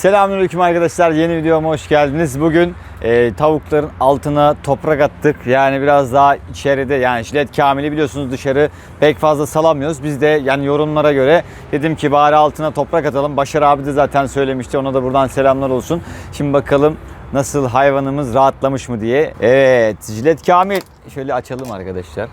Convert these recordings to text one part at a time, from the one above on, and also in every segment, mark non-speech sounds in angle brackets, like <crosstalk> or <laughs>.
Selamünaleyküm arkadaşlar. Yeni videoma hoş geldiniz. Bugün e, tavukların altına toprak attık. Yani biraz daha içeride yani jilet kamili biliyorsunuz dışarı pek fazla salamıyoruz. Biz de yani yorumlara göre dedim ki bari altına toprak atalım. Başar abi de zaten söylemişti. Ona da buradan selamlar olsun. Şimdi bakalım nasıl hayvanımız rahatlamış mı diye. Evet jilet kamil. Şöyle açalım arkadaşlar.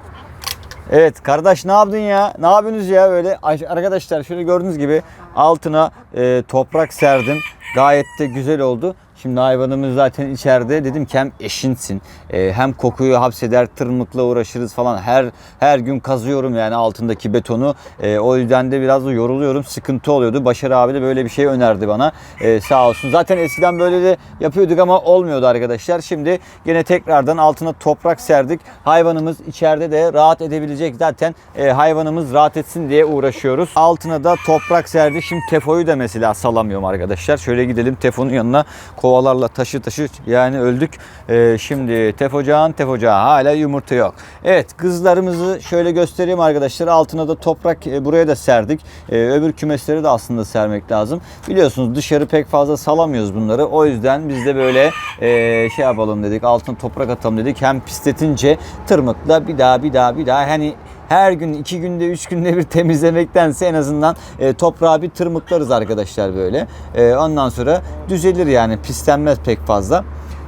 Evet kardeş ne yaptın ya? Ne yapıyorsunuz ya böyle? Arkadaşlar şöyle gördüğünüz gibi altına e, toprak serdim. Gayet de güzel oldu. Şimdi hayvanımız zaten içeride. Dedim ki hem eşinsin. e, hem kokuyu hapseder, tırmıkla uğraşırız falan. Her her gün kazıyorum yani altındaki betonu. E, o yüzden de biraz da yoruluyorum. Sıkıntı oluyordu. Başar abi de böyle bir şey önerdi bana. E, sağ olsun. Zaten eskiden böyle de yapıyorduk ama olmuyordu arkadaşlar. Şimdi gene tekrardan altına toprak serdik. Hayvanımız içeride de rahat edebilecek. Zaten hayvanımız rahat etsin diye uğraşıyoruz. Altına da toprak serdik. Şimdi Tefo'yu da mesela salamıyorum arkadaşlar. Şöyle gidelim Tefo'nun yanına kovalarla taşı taşı yani öldük. E, şimdi Tefocağın Tefocağı hala yumurta yok. Evet kızlarımızı şöyle göstereyim arkadaşlar. Altına da toprak e, buraya da serdik. E, öbür kümesleri de aslında sermek lazım. Biliyorsunuz dışarı pek fazla salamıyoruz bunları. O yüzden biz de böyle e, şey yapalım dedik. Altına toprak atalım dedik. Hem pisletince tırmıkla bir daha bir daha bir daha hani her gün iki günde üç günde bir temizlemektense en azından e, toprağı bir tırmıklarız arkadaşlar böyle. E, ondan sonra düzelir yani pislenmez pek fazla.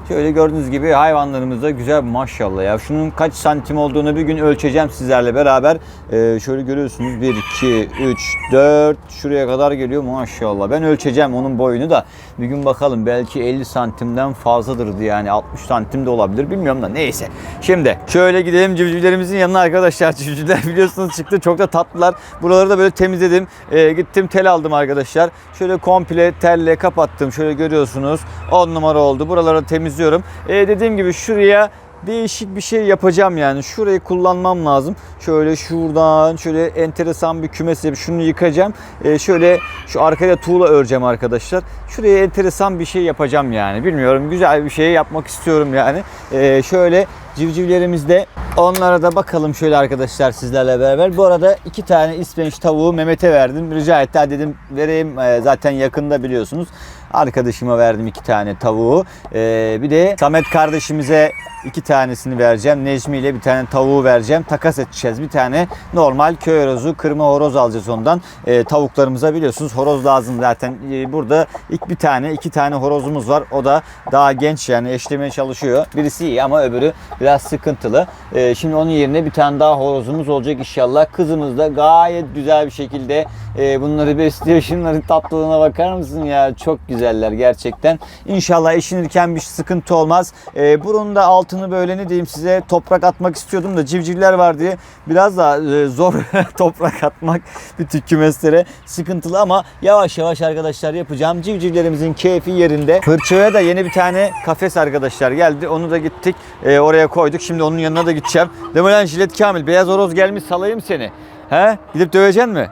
Şöyle gördüğünüz gibi hayvanlarımız da güzel maşallah ya. Şunun kaç santim olduğunu bir gün ölçeceğim sizlerle beraber. Ee, şöyle görüyorsunuz 1, 2, 3, 4 şuraya kadar geliyor maşallah. Ben ölçeceğim onun boyunu da. Bir gün bakalım belki 50 santimden fazladırdı yani 60 santim de olabilir bilmiyorum da neyse. Şimdi şöyle gidelim civcivlerimizin yanına arkadaşlar. <laughs> Civcivler biliyorsunuz çıktı çok da tatlılar. Buraları da böyle temizledim. Ee, gittim tel aldım arkadaşlar. Şöyle komple telle kapattım. Şöyle görüyorsunuz 10 numara oldu. Buraları temizliyorum. Ee, dediğim gibi şuraya değişik bir şey yapacağım yani. Şurayı kullanmam lazım. Şöyle şuradan şöyle enteresan bir kümes yapıp şunu yıkacağım. Ee, şöyle şu arkaya tuğla öreceğim arkadaşlar. Şuraya enteresan bir şey yapacağım yani. Bilmiyorum güzel bir şey yapmak istiyorum yani. Ee, şöyle civcivlerimizde onlara da bakalım şöyle arkadaşlar sizlerle beraber. Bu arada iki tane ispenç tavuğu Mehmet'e verdim. Rica etti dedim vereyim Ee, zaten yakında biliyorsunuz. Arkadaşıma verdim iki tane tavuğu. Ee, bir de Samet kardeşimize iki tanesini vereceğim. Necmi ile bir tane tavuğu vereceğim. Takas edeceğiz. Bir tane normal köy horozu, kırma horoz alacağız ondan. Ee, tavuklarımıza biliyorsunuz horoz lazım zaten. Ee, burada ilk bir tane, iki tane horozumuz var. O da daha genç yani eşlemeye çalışıyor. Birisi iyi ama öbürü biraz sıkıntılı. Ee, şimdi onun yerine bir tane daha horozumuz olacak inşallah. Kızımız da gayet güzel bir şekilde e, bunları besliyor. Şunların tatlılığına bakar mısın ya? Çok güzeller gerçekten. İnşallah eşinirken bir sıkıntı olmaz. E, bunun da altını böyle ne diyeyim size toprak atmak istiyordum da civcivler var diye biraz da e, zor <laughs> toprak atmak bütün kümeslere sıkıntılı ama yavaş yavaş arkadaşlar yapacağım. Civcivlerimizin keyfi yerinde. Fırçaya da yeni bir tane kafes arkadaşlar geldi. Onu da gittik e, oraya koyduk. Şimdi onun yanına da gideceğim. Lan Jilet Kamil? Beyaz horoz gelmiş salayım seni. He? Gidip döveceksin mi?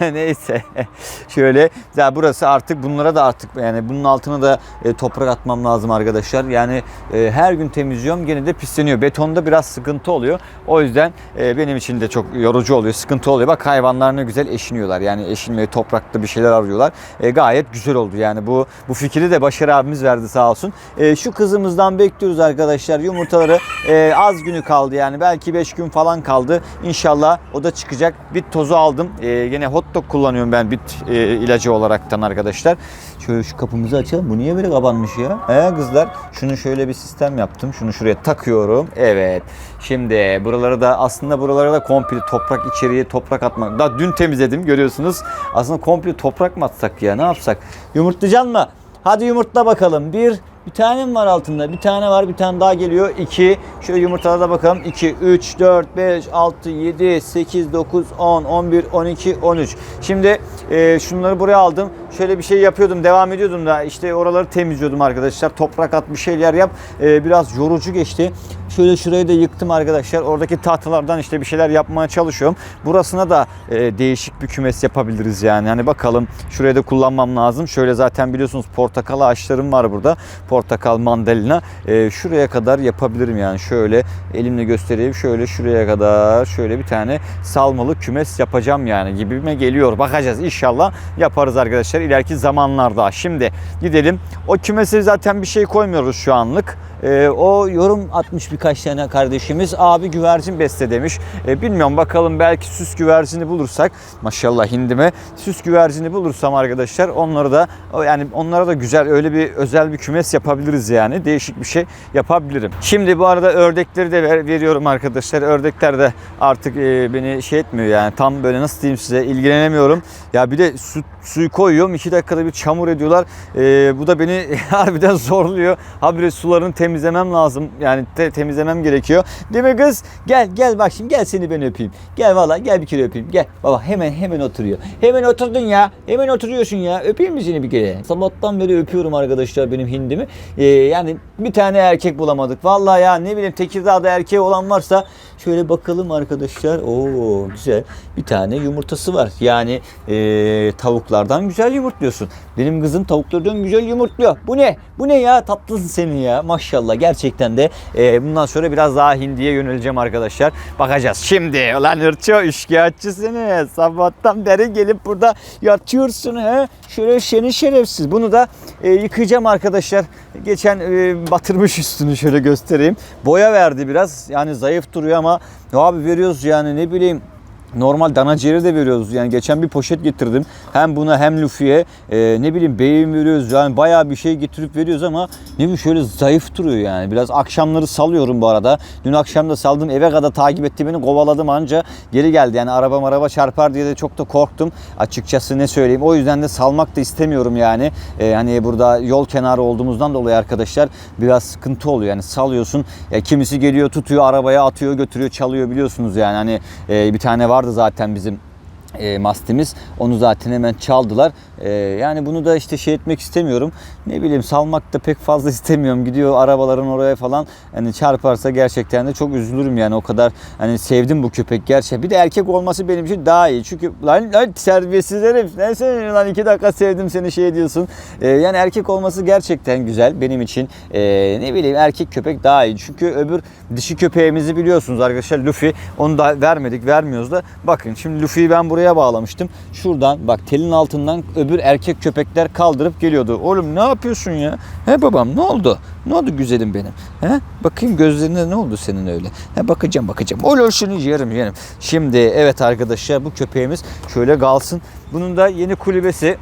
<laughs> Neyse. Şöyle. Ya burası artık bunlara da artık yani bunun altına da e, toprak atmam lazım arkadaşlar. Yani e, her gün temizliyorum gene de pisleniyor. Betonda biraz sıkıntı oluyor. O yüzden e, benim için de çok yorucu oluyor. Sıkıntı oluyor. Bak hayvanlar ne güzel eşiniyorlar. Yani eşinmeyi toprakta bir şeyler arıyorlar. E, gayet güzel oldu. Yani bu bu fikri de Başar abimiz verdi sağ olsun. E, şu kızımızdan bekliyoruz arkadaşlar. Yumurtaları e, az günü kaldı yani. Belki 5 gün falan kaldı. İnşallah o da çıkacak. Bit tozu aldım. Yine hot dog kullanıyorum ben bit e, ilacı olaraktan arkadaşlar. Şöyle şu kapımızı açalım. Bu niye böyle kapanmış ya? He kızlar. Şunu şöyle bir sistem yaptım. Şunu şuraya takıyorum. Evet. Şimdi buraları da aslında buralara da komple toprak içeriye toprak atmak. Daha dün temizledim görüyorsunuz. Aslında komple toprak mı atsak ya? Ne yapsak? Yumurtlayacaksın mı? Hadi yumurtla bakalım. Bir, bir tane mi var altında? Bir tane var, bir tane daha geliyor. 2. Şöyle yumurtalara da bakalım. 2, 3, 4, 5, 6, 7, 8, 9, 10, 11, 12, 13. Şimdi e, şunları buraya aldım. Şöyle bir şey yapıyordum, devam ediyordum da işte oraları temizliyordum arkadaşlar. Toprak at bir şeyler yap. E, biraz yorucu geçti. Şöyle şurayı da yıktım arkadaşlar. Oradaki tahtalardan işte bir şeyler yapmaya çalışıyorum. Burasına da e, değişik bir kümes yapabiliriz yani. Hani bakalım şuraya da kullanmam lazım. Şöyle zaten biliyorsunuz portakal ağaçlarım var burada. Portakal, mandalina. E, şuraya kadar yapabilirim yani. Şöyle elimle göstereyim. Şöyle şuraya kadar şöyle bir tane salmalı kümes yapacağım yani gibime geliyor. Bakacağız inşallah yaparız arkadaşlar. ileriki zamanlarda. Şimdi gidelim. O kümese zaten bir şey koymuyoruz şu anlık. Ee, o yorum atmış birkaç tane kardeşimiz. Abi güvercin besle demiş. Ee, bilmiyorum bakalım belki süs güvercini bulursak. Maşallah hindime. Süs güvercini bulursam arkadaşlar onları da yani onlara da güzel öyle bir özel bir kümes yapabiliriz yani. Değişik bir şey yapabilirim. Şimdi bu arada ördekleri de ver- veriyorum arkadaşlar. Ördekler de artık e, beni şey etmiyor yani tam böyle nasıl diyeyim size ilgilenemiyorum. Ya bir de su, suyu koyuyorum. iki dakikada bir çamur ediyorlar. Ee, bu da beni <laughs> harbiden zorluyor. Habire sularını temizlemem lazım. Yani te- temizlemem gerekiyor. Değil mi kız? Gel gel bak şimdi gel seni ben öpeyim. Gel valla gel bir kere öpeyim. Gel. Baba hemen hemen oturuyor. Hemen oturdun ya. Hemen oturuyorsun ya. Öpeyim mi seni bir kere? Sabahtan beri öpüyorum arkadaşlar benim hindimi. Ee, yani bir tane erkek bulamadık. Vallahi ya ne bileyim Tekirdağ'da erkeği olan varsa şöyle bakalım arkadaşlar. Oo güzel. Bir tane yumurtası var. Yani ee, tavuklardan güzel yumurtluyorsun. Benim kızım tavuklardan güzel yumurtluyor. Bu ne? Bu ne ya? Tatlısın senin ya. Maşallah gerçekten de ee, bundan sonra biraz daha hindiye yöneleceğim arkadaşlar. Bakacağız. Şimdi ulan hırço üçkağıtçı seni. Sabahtan beri gelip burada yatıyorsun he. Şöyle seni şerefsiz. Bunu da e, yıkayacağım arkadaşlar. Geçen e, batırmış üstünü şöyle göstereyim. Boya verdi biraz. Yani zayıf duruyor ama abi veriyoruz yani ne bileyim Normal dana ciğeri de veriyoruz. Yani geçen bir poşet getirdim. Hem buna hem Luffy'ye e, ne bileyim beyin veriyoruz. Yani bayağı bir şey getirip veriyoruz ama ne bileyim şöyle zayıf duruyor yani. Biraz akşamları salıyorum bu arada. Dün akşam da saldım. Eve kadar takip etti beni. Kovaladım anca geri geldi. Yani araba araba çarpar diye de çok da korktum. Açıkçası ne söyleyeyim. O yüzden de salmak da istemiyorum yani. E, hani burada yol kenarı olduğumuzdan dolayı arkadaşlar biraz sıkıntı oluyor. Yani salıyorsun. Ya kimisi geliyor tutuyor arabaya atıyor götürüyor çalıyor biliyorsunuz yani. Hani e, bir tane vardı zaten bizim e, mastimiz. Onu zaten hemen çaldılar. E, yani bunu da işte şey etmek istemiyorum. Ne bileyim salmak da pek fazla <laughs> istemiyorum. Gidiyor arabaların oraya falan. Hani çarparsa gerçekten de çok üzülürüm yani o kadar hani sevdim bu köpek gerçekten. Bir de erkek olması benim için daha iyi. Çünkü lan, lan terbiyesiz herif. Ne sen lan iki dakika sevdim seni şey diyorsun. E, yani erkek olması gerçekten güzel benim için. E, ne bileyim erkek köpek daha iyi. Çünkü öbür dişi köpeğimizi biliyorsunuz arkadaşlar Luffy. Onu da vermedik vermiyoruz da. Bakın şimdi Luffy'yi ben buraya bağlamıştım. Şuradan bak telin altından öbür erkek köpekler kaldırıp geliyordu. Oğlum ne yapıyorsun ya? He babam ne oldu? Ne oldu güzelim benim? He? Bakayım gözlerine ne oldu senin öyle? He bakacağım bakacağım. Olur şunu yerim yerim. Şimdi evet arkadaşlar bu köpeğimiz şöyle kalsın. Bunun da yeni kulübesi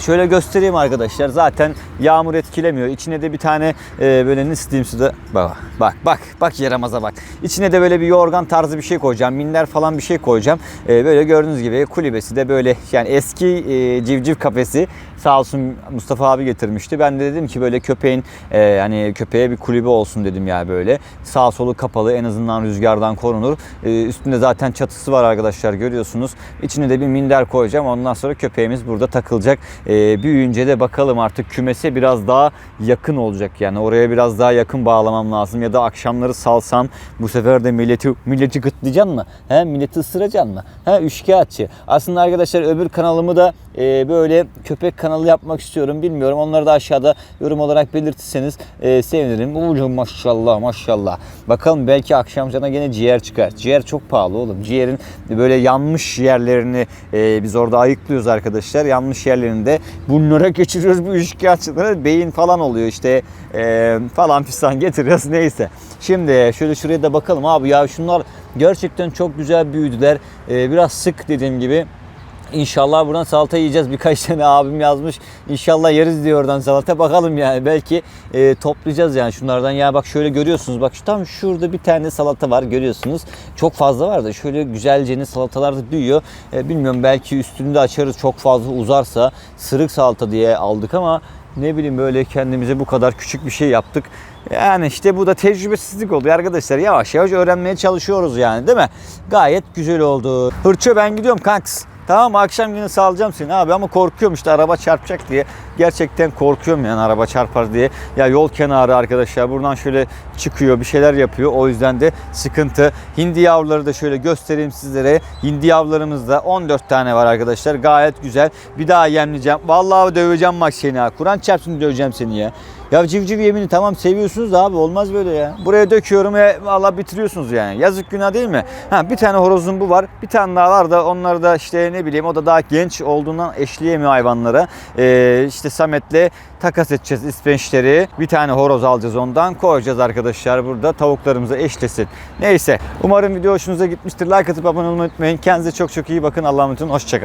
Şöyle göstereyim arkadaşlar. Zaten yağmur etkilemiyor. İçine de bir tane e, böyle nasıl diyeyim size. Bak bak bak bak yaramaza bak. İçine de böyle bir yorgan tarzı bir şey koyacağım. Minder falan bir şey koyacağım. E, böyle gördüğünüz gibi kulübesi de böyle yani eski e, civciv kafesi sağ olsun Mustafa abi getirmişti. Ben de dedim ki böyle köpeğin e, yani köpeğe bir kulübe olsun dedim ya böyle. Sağ solu kapalı en azından rüzgardan korunur. E, üstünde zaten çatısı var arkadaşlar görüyorsunuz. İçine de bir minder koyacağım. Ondan sonra köpeğimiz burada takılacak. E, büyüyünce de bakalım artık kümese biraz daha yakın olacak. Yani oraya biraz daha yakın bağlamam lazım. Ya da akşamları salsam bu sefer de milleti, milleti gıtlayacaksın mı? He, milleti ısıracaksın mı? He, üçkağıtçı. Aslında arkadaşlar öbür kanalımı da e, böyle köpek kanalı yapmak istiyorum. Bilmiyorum. Onları da aşağıda yorum olarak belirtirseniz e, sevinirim. Uuu maşallah maşallah. Bakalım belki akşamcana gene ciğer çıkar. Ciğer çok pahalı oğlum. Ciğerin böyle yanmış yerlerini e, biz orada ayıklıyoruz arkadaşlar. Yanmış yerlerini de bunlara <laughs> geçiriyoruz bu üçkağıtçılara. Beyin falan oluyor işte e, falan fistan getiriyoruz neyse. Şimdi şöyle şuraya da bakalım abi ya şunlar gerçekten çok güzel büyüdüler. E, biraz sık dediğim gibi. İnşallah buradan salata yiyeceğiz. Birkaç <laughs> tane abim yazmış. İnşallah yeriz diyor oradan salata. Bakalım yani belki e, toplayacağız yani şunlardan. Ya bak şöyle görüyorsunuz. Bak şu tam şurada bir tane salata var görüyorsunuz. Çok fazla var da şöyle güzelce salatalar da büyüyor. E, bilmiyorum belki üstünü de açarız çok fazla uzarsa. Sırık salata diye aldık ama ne bileyim böyle kendimize bu kadar küçük bir şey yaptık. Yani işte bu da tecrübesizlik oldu arkadaşlar. Yavaş yavaş öğrenmeye çalışıyoruz yani değil mi? Gayet güzel oldu. Hırço ben gidiyorum kanks. Tamam akşam yine salacağım seni abi ama korkuyorum işte araba çarpacak diye. Gerçekten korkuyorum yani araba çarpar diye. Ya yol kenarı arkadaşlar buradan şöyle çıkıyor bir şeyler yapıyor. O yüzden de sıkıntı. Hindi yavruları da şöyle göstereyim sizlere. Hindi yavrularımızda 14 tane var arkadaşlar. Gayet güzel. Bir daha yemleyeceğim. Vallahi döveceğim bak seni ha. Kur'an çarpsın döveceğim seni ya. Ya civciv yemini tamam seviyorsunuz da abi olmaz böyle ya. Buraya döküyorum ve valla bitiriyorsunuz yani. Yazık günah değil mi? Ha bir tane horozum bu var. Bir tane daha var da onları da işte ne bileyim o da daha genç olduğundan eşleyemiyor hayvanlara. Ee, işte Samet'le takas edeceğiz ispençleri. Bir tane horoz alacağız ondan. Koyacağız arkadaşlar burada tavuklarımıza eşlesin. Neyse umarım video hoşunuza gitmiştir. Like atıp abone olmayı unutmayın. Kendinize çok çok iyi bakın. Allah'a emanet olun. Hoşçakalın.